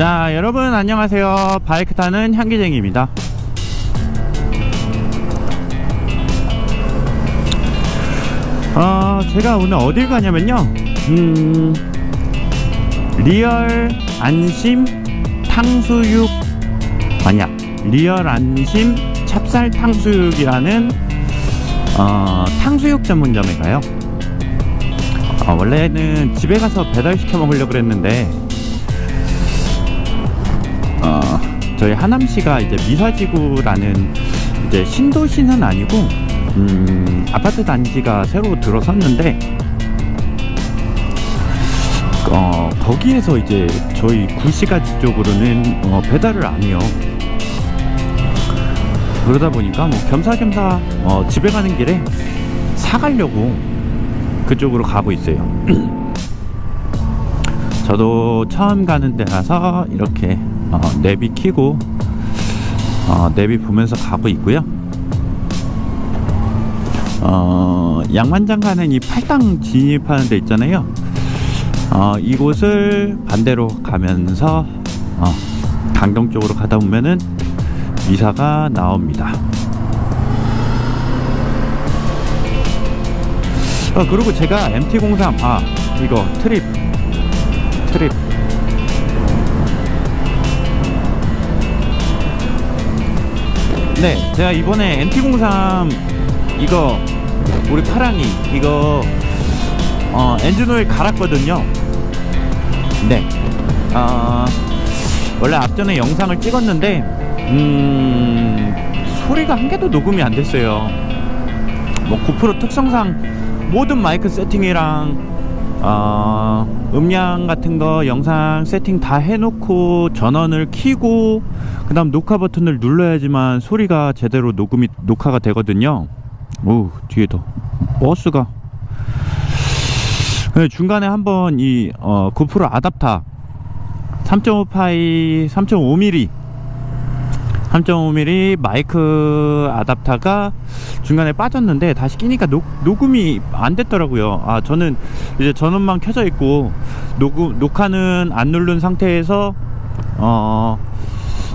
자, 여러분 안녕하세요. 바이크 타는 향기쟁이입니다. 어, 제가 오늘 어딜 가냐면요. 음, 리얼 안심 탕수육 아니야. 리얼 안심 찹쌀 탕수육이라는 어, 탕수육 전문점에 가요. 어, 원래는 집에 가서 배달 시켜 먹으려고 그랬는데 저희 하남시가 이제 미사지구라는 이제 신도시는 아니고 음, 아파트 단지가 새로 들어섰는데 어, 거기에서 이제 저희 구시가지 쪽으로는 어, 배달을 안 해요. 그러다 보니까 뭐 겸사겸사 어, 집에 가는 길에 사가려고 그쪽으로 가고 있어요. 저도 처음 가는 데라서 이렇게 어, 내비 키고 어, 내비 보면서 가고 있고요. 어, 양만장 가는 이 팔당 진입하는 데 있잖아요. 어, 이곳을 반대로 가면서 어, 강동 쪽으로 가다 보면은 이사가 나옵니다. 어, 그리고 제가 MT03 아 이거 트립 트립 네 제가 이번에 MT03 이거 우리 파랑이 이거 어, 엔진 오일 갈았거든요. 네. 어, 원래 앞전에 영상을 찍었는데 음 소리가 한 개도 녹음이 안 됐어요. 뭐 고프로 특성상 모든 마이크 세팅이랑 어, 음량 같은 거 영상 세팅 다 해놓고 전원을 켜고 그 다음 녹화 버튼을 눌러야지만 소리가 제대로 녹음이 녹화가 되거든요. 오 뒤에도 버스가. 네, 중간에 한번 이 어, 고프로 아답터 3.5파이 3.5mm 3.5mm 마이크 아답터가 중간에 빠졌는데 다시 끼니까 녹, 녹음이 안 됐더라고요. 아 저는 이제 전원만 켜져 있고 녹음 녹화는 안 누른 상태에서 어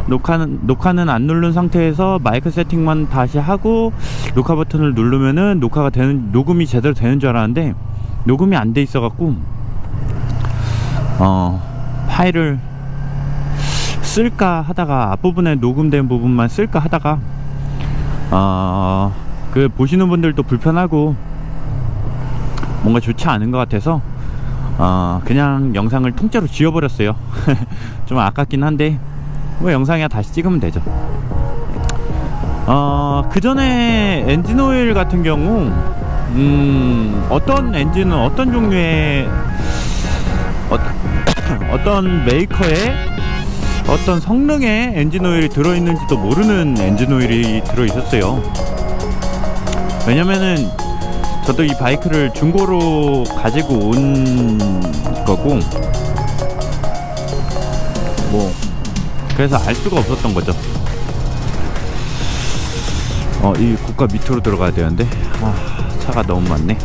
녹화는 녹화는 안 누른 상태에서 마이크 세팅만 다시 하고 녹화 버튼을 누르면은 녹화가 되는 녹음이 제대로 되는 줄 알았는데 녹음이 안 돼 있어 갖고 어 파일을 쓸까 하다가 앞부분에 녹음된 부분만 쓸까 하다가 어, 그 보시는 분들도 불편하고 뭔가 좋지 않은 것 같아서 어, 그냥 영상을 통째로 지워버렸어요. 좀 아깝긴 한데 뭐 영상이야 다시 찍으면 되죠. 어, 그 전에 엔진 오일 같은 경우 음, 어떤 엔진은 어떤 종류의 어, 어떤 메이커의 어떤 성능의 엔진 오일이 들어있는지도 모르는 엔진 오일이 들어있었어요. 왜냐면은 저도 이 바이크를 중고로 가지고 온 거고 뭐 그래서 알 수가 없었던 거죠. 어, 이 고가 밑으로 들어가야 되는데 아, 차가 너무 많네.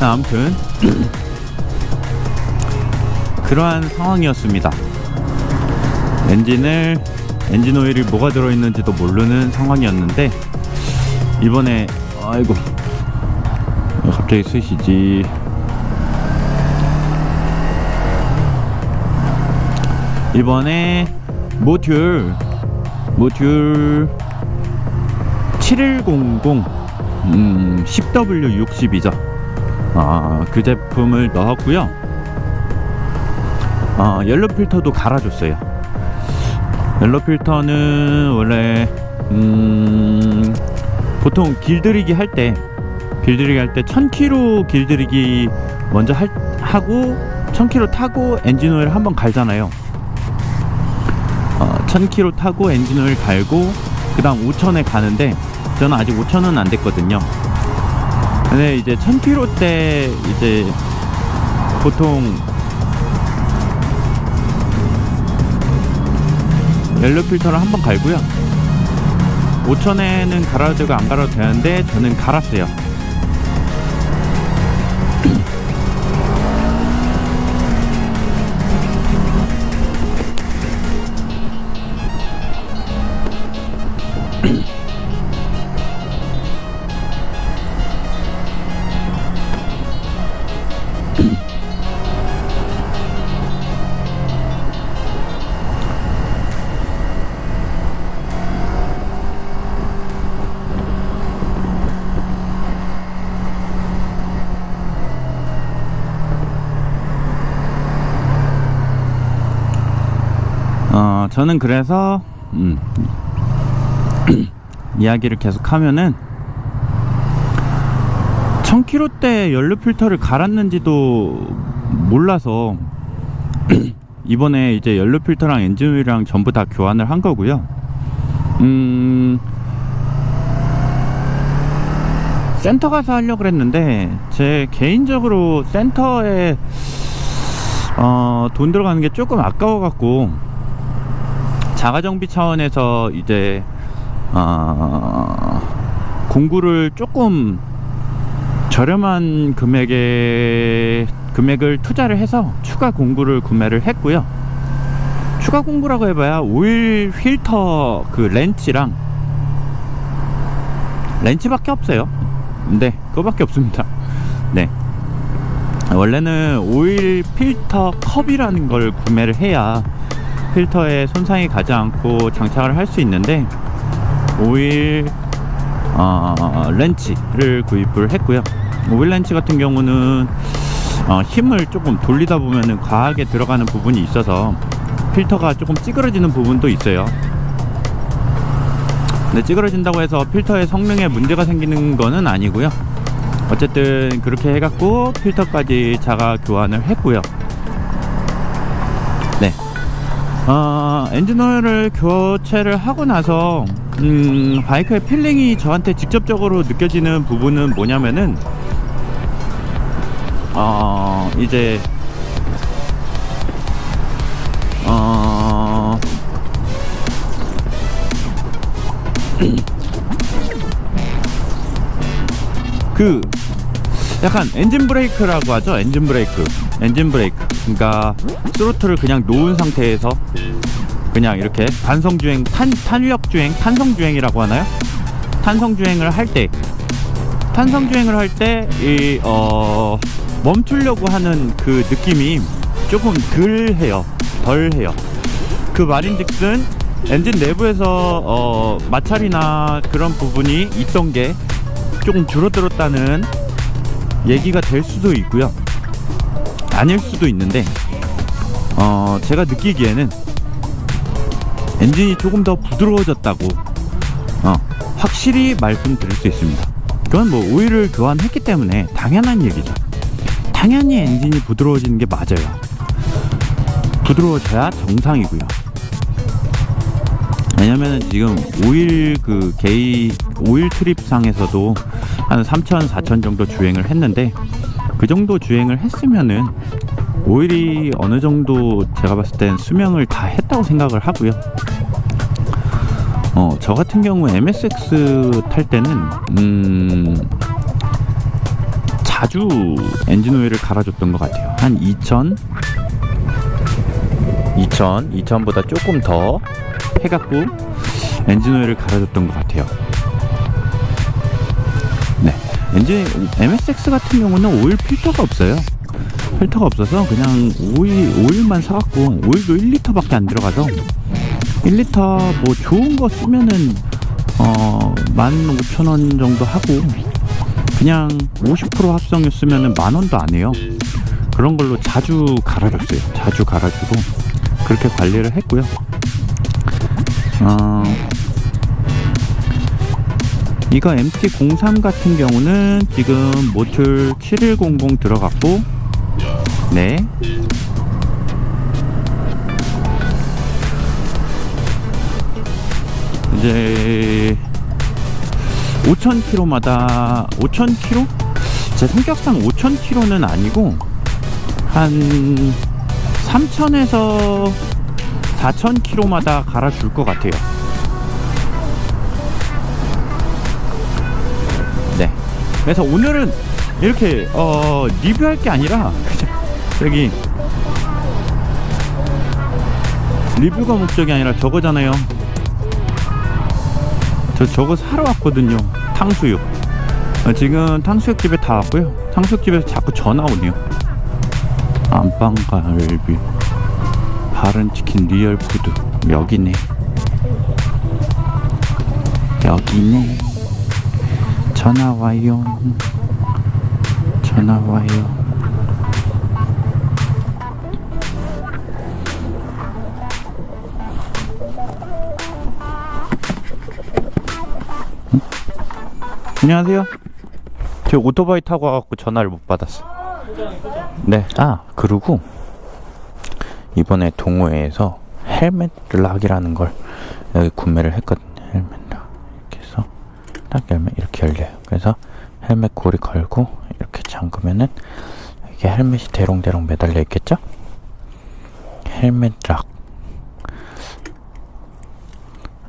아무튼. 그러한 상황이었습니다. 엔진을 엔진 오일이 뭐가 들어있는지도 모르는 상황이었는데 이번에 아이고 갑자기 쓰시지? 이번에 모듈 모듈 7100 음, 10W60이죠 아, 그 제품을 넣었고요. 아, 옐로 필터도 갈아줬어요. 옐로 필터는 원래 음, 보통 길들이기 할 때 길들이기 할 때 1000km 길들이기 먼저 할, 하고 1000km 타고 엔진 오일 한번 갈잖아요. 어, 1000km 타고 엔진 오일 갈고 그 다음 5000에 가는데 저는 아직 5000은 안 됐거든요. 근데 이제 1000km 때 이제 보통 옐로 필터를 한번 갈고요. 5000에는 갈아도 되고 안 갈아도 되는데 저는 갈았어요. 저는 그래서 음, 이야기를 계속 하면은 1000km대 연료 필터를 갈았는지도 몰라서 이번에 이제 연료 필터랑 엔진 오일이랑 전부 다 교환을 한 거고요. 음, 센터 가서 하려고 그랬는데 제 개인적으로 센터에 어, 돈 들어가는 게 조금 아까워 갖고 자가 정비 차원에서 이제 어, 공구를 조금 저렴한 금액의 금액을 투자를 해서 추가 공구를 구매를 했고요. 추가 공구라고 해봐야 오일 필터 그 렌치랑 렌치밖에 없어요. 네, 그거밖에 없습니다. 네. 원래는 오일 필터 컵이라는 걸 구매를 해야 필터에 손상이 가지 않고 장착을 할 수 있는데 오일 어, 렌치를 구입을 했고요. 오일 렌치 같은 경우는 어, 힘을 조금 돌리다 보면은 과하게 들어가는 부분이 있어서 필터가 조금 찌그러지는 부분도 있어요. 근데 찌그러진다고 해서 필터의 성능에 문제가 생기는 거는 아니고요. 어쨌든 그렇게 해갖고 필터까지 자가 교환을 했고요. 어, 엔진 오일을 교체를 하고 나서 음, 바이크의 필링이 저한테 직접적으로 느껴지는 부분은 뭐냐면은 어, 이제 어, 그 약간 엔진 브레이크라고 하죠. 엔진 브레이크. 엔진 브레이크. 그러니까 스로틀을 그냥 놓은 상태에서 그냥 이렇게 반성 주행, 탄 탄력 주행, 탄성 주행이라고 하나요? 탄성 주행을 할 때, 탄성 주행을 할 때 이 어 멈추려고 하는 그 느낌이 조금 덜 해요. 덜 해요. 그 말인즉슨 엔진 내부에서 어 마찰이나 그런 부분이 있던 게 조금 줄어들었다는 얘기가 될 수도 있고요. 아닐 수도 있는데 어 제가 느끼기에는 엔진이 조금 더 부드러워졌다고 어, 확실히 말씀드릴 수 있습니다. 그건 뭐 오일을 교환했기 때문에 당연한 얘기죠. 당연히 엔진이 부드러워지는 게 맞아요. 부드러워져야 정상이고요. 왜냐면은 지금 오일 그 게이 오일 트립 상에서도 한 3천 4천 정도 주행을 했는데 그 정도 주행을 했으면은 오일이 어느 정도 제가 봤을 땐 수명을 다 했다고 생각을 하고요. 어, 저 같은 경우 MSX 탈 때는 음 자주 엔진 오일을 갈아줬던 것 같아요. 한 2000, 2000, 2000보다 조금 더 해갖고 엔진 오일을 갈아줬던 것 같아요. 네, 엔진 MSX 같은 경우는 오일 필터가 없어요. 필터가 없어서 그냥 오일 오일만 사갖고 오일도 1리터밖에 안 들어가서 1리터 뭐 좋은 거 쓰면은 어 15,000원 정도 하고 그냥 50% 합성유 쓰면은 만 원도 안 해요. 그런 걸로 자주 갈아줬어요. 자주 갈아주고 그렇게 관리를 했고요. 어, 이거 MT03 같은 경우는 지금 모틀 7100 들어갔고 네 이제 5,000km마다 5,000km? 제 성격상 5,000km는 아니고 한 3,000에서 4,000km마다 갈아줄 것 같아요. 그래서 오늘은 이렇게 어, 리뷰할 게 아니라 여기 리뷰가 목적이 아니라 저거잖아요. 저 저거 사러 왔거든요. 탕수육. 어, 지금 탕수육 집에 다 왔고요. 탕수육 집에서 자꾸 전화 오네요. 안방갈비, 바른 치킨 리얼 푸드 여기네. 여기네. 전화 와요. 전화 와요. 응? 안녕하세요. 제 오토바이 타고 와갖고 전화를 못 받았어. 네. 아 그리고 이번에 동호회에서 헬멧 락이라는 걸 구매를 했거든요. 헬멧. 딱 열면 이렇게 열려요. 그래서 헬멧 고리 걸고 이렇게 잠그면은 이게 헬멧이 대롱대롱 매달려 있겠죠? 헬멧 락.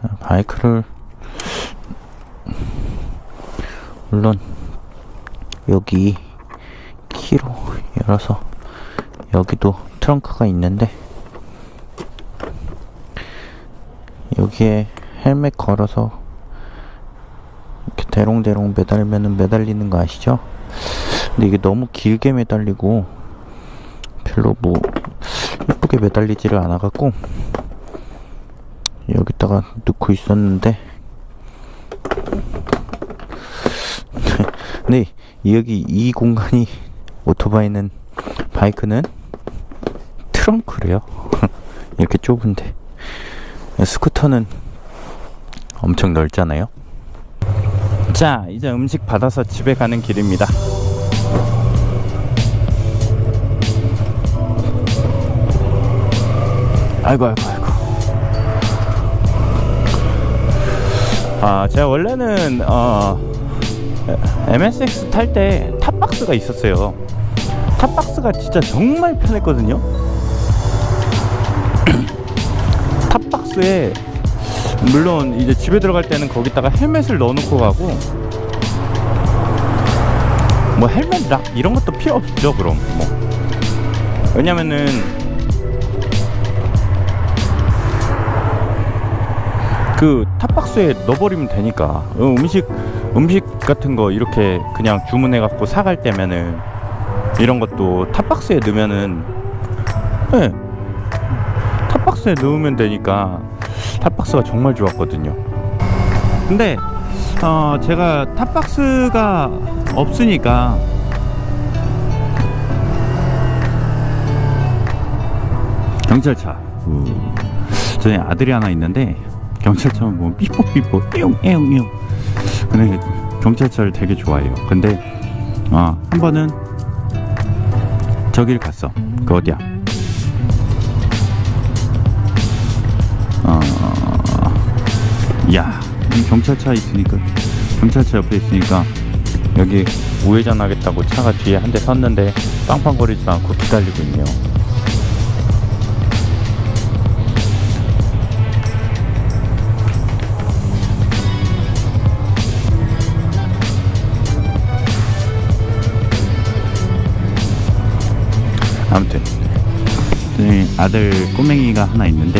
아, 바이크를 물론 여기 키로 열어서 여기도 트렁크가 있는데 여기에 헬멧 걸어서 대롱대롱 매달면은 매달리는 거 아시죠? 근데 이게 너무 길게 매달리고 별로 뭐 예쁘게 매달리지를 않아갖고 여기다가 넣고 있었는데. 근데 여기 이 공간이 오토바이는 바이크는 트렁크래요. 이렇게 좁은데. 스쿠터는 엄청 넓잖아요 자 이제 음식 받아서 집에 가는 길입니다. 아이고 아이고 아이고. 아 제가 원래는 어 MSX 탈 때 탑박스가 있었어요. 탑박스가 진짜 정말 편했거든요. 탑박스에 물론 이제 집에 들어갈 때는 거기다가 헬멧을 넣어놓고 가고 뭐 헬멧 락 이런 것도 필요 없죠 그럼 뭐. 왜냐면은 그 탑박스에 넣어버리면 되니까. 어, 음식 음식 같은 거 이렇게 그냥 주문해 갖고 사갈 때면은 이런 것도 탑박스에 넣으면은 네, 탑박스에 넣으면 되니까 탑박스가 정말 좋았거든요. 근데 어 제가 탑박스가 없으니까 경찰차 우. 저희 아들이 하나 있는데 경찰차만 보면 삐뽀삐뽀 뿅 에웅 근데 경찰차를 되게 좋아해요 근데 어, 한 번은 저길 갔어 그 어디야 경찰차 있으니까 경찰차 옆에 있으니까 여기 우회전 하겠다고 차가 뒤에 한 대 섰는데 빵빵거리지도 않고 기다리고 있네요. 아무튼 아들 꼬맹이가 하나 있는데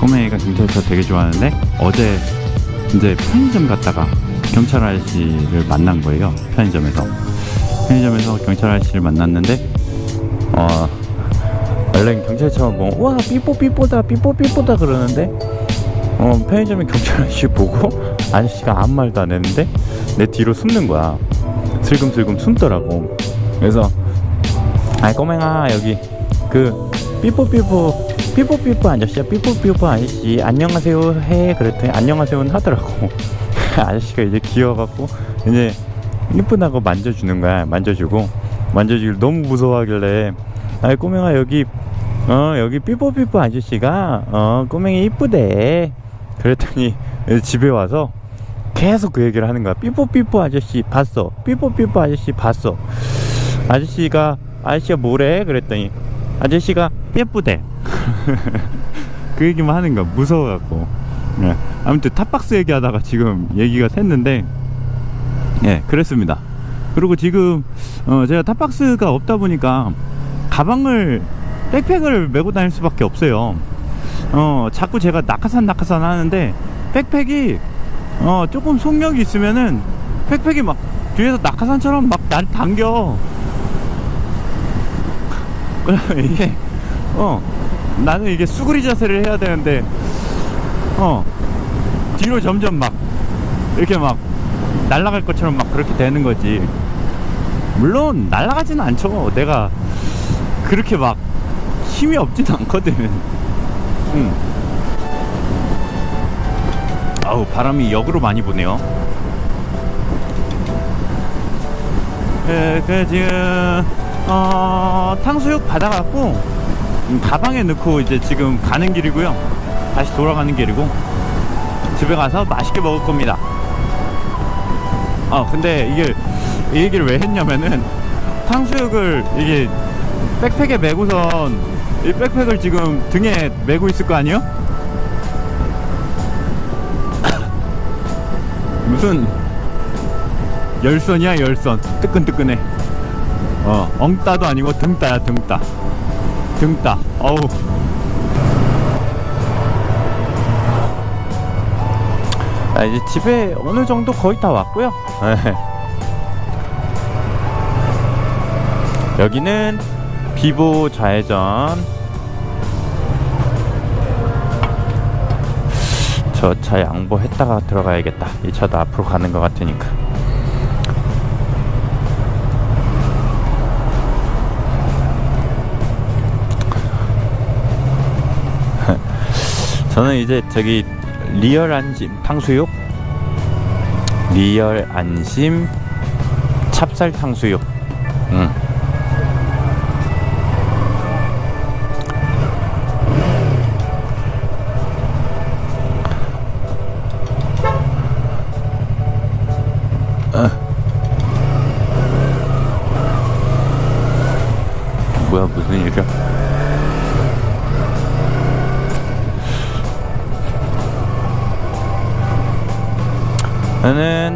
꼬맹이가 경찰차 되게 좋아하는데 어제 이제 편의점 갔다가 경찰 아저씨를 만난 거예요 편의점에서. 편의점에서 경찰 아저씨를 만났는데 어 원래 경찰차만 보면 와 삐뽀 삐뽀다 삐뽀 삐뽀다. 그러는데 어 편의점에 경찰 아저씨 보고 아저씨가 아무 말도 안 했는데 내 뒤로 숨는 거야. 슬금슬금 숨더라고. 그래서 아이 꼬맹아 여기 그 삐뽀 삐뽀 삐뽀삐뽀 아저씨야 삐뽀삐뽀 아저씨. 안녕하세요. 해. 그랬더니 안녕하세요는 하더라고. 아저씨가 이제 귀여워갖고 이제 이쁘다고 만져주는 거야 만져주고. 만져주길 너무 무서워하길래. 아이 꼬맹아 여기 어 여기 삐뽀삐뽀 아저씨가 어 꼬맹이 이쁘대. 그랬더니 집에 와서 계속 그 얘기를 하는 거야. 삐뽀삐뽀 아저씨 봤어. 삐뽀삐뽀 아저씨 봤어. 아저씨가 아저씨가 뭐래? 그랬더니 아저씨가 예쁘대. 그 얘기만 하는 거야. 무서워갖고. 예. 아무튼 탑박스 얘기하다가 지금 얘기가 샜는데, 예, 그랬습니다. 그리고 지금 어, 제가 탑박스가 없다 보니까 가방을 백팩을 메고 다닐 수밖에 없어요. 어, 자꾸 제가 낙하산 낙하산 하는데 백팩이 어, 조금 속력이 있으면은 백팩이 막 뒤에서 낙하산처럼 막날 당겨. 그러면 이게 어 나는 이게 수그리 자세를 해야 되는데 어 뒤로 점점 막 이렇게 막 날아갈 것처럼 막 그렇게 되는 거지. 물론 날아가지는 않죠. 내가 그렇게 막 힘이 없지는 않거든. 응. 아우 바람이 역으로 많이 부네요. 그, 그, 지금, 어, 탕수육 받아갖고, 음, 가방에 넣고 이제 지금 가는 길이고요. 다시 돌아가는 길이고, 집에 가서 맛있게 먹을 겁니다. 아, 근데 이게, 이 얘기를 왜 했냐면은, 탕수육을 이게 백팩에 메고선, 이 백팩을 지금 등에 메고 있을 거 아니에요? 무슨, 열선이야 열선 뜨끈뜨끈해 어 엉따도 아니고 등따야 등따 등따. 어우. 아 이제 집에 어느 정도 거의 다 왔고요. 네. 여기는 비보 좌회전. 저 차 양보했다가 들어가야겠다. 이 차도 앞으로 가는 것 같으니까 저는 이제 저기 리얼 안심 탕수육 리얼 안심 찹쌀 탕수육 음.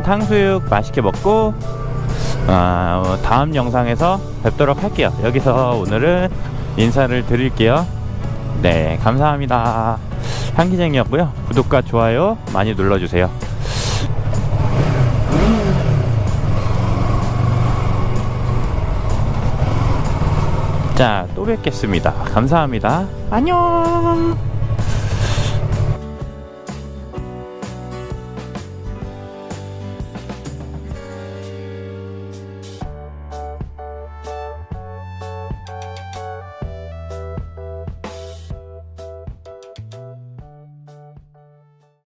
탕수육 맛있게 먹고 아, 어, 다음 영상에서 뵙도록 할게요. 여기서 오늘은 인사를 드릴게요. 네, 감사합니다. 향기쟁이였고요. 구독과 좋아요 많이 눌러주세요. 자, 또 뵙겠습니다. 감사합니다. 안녕!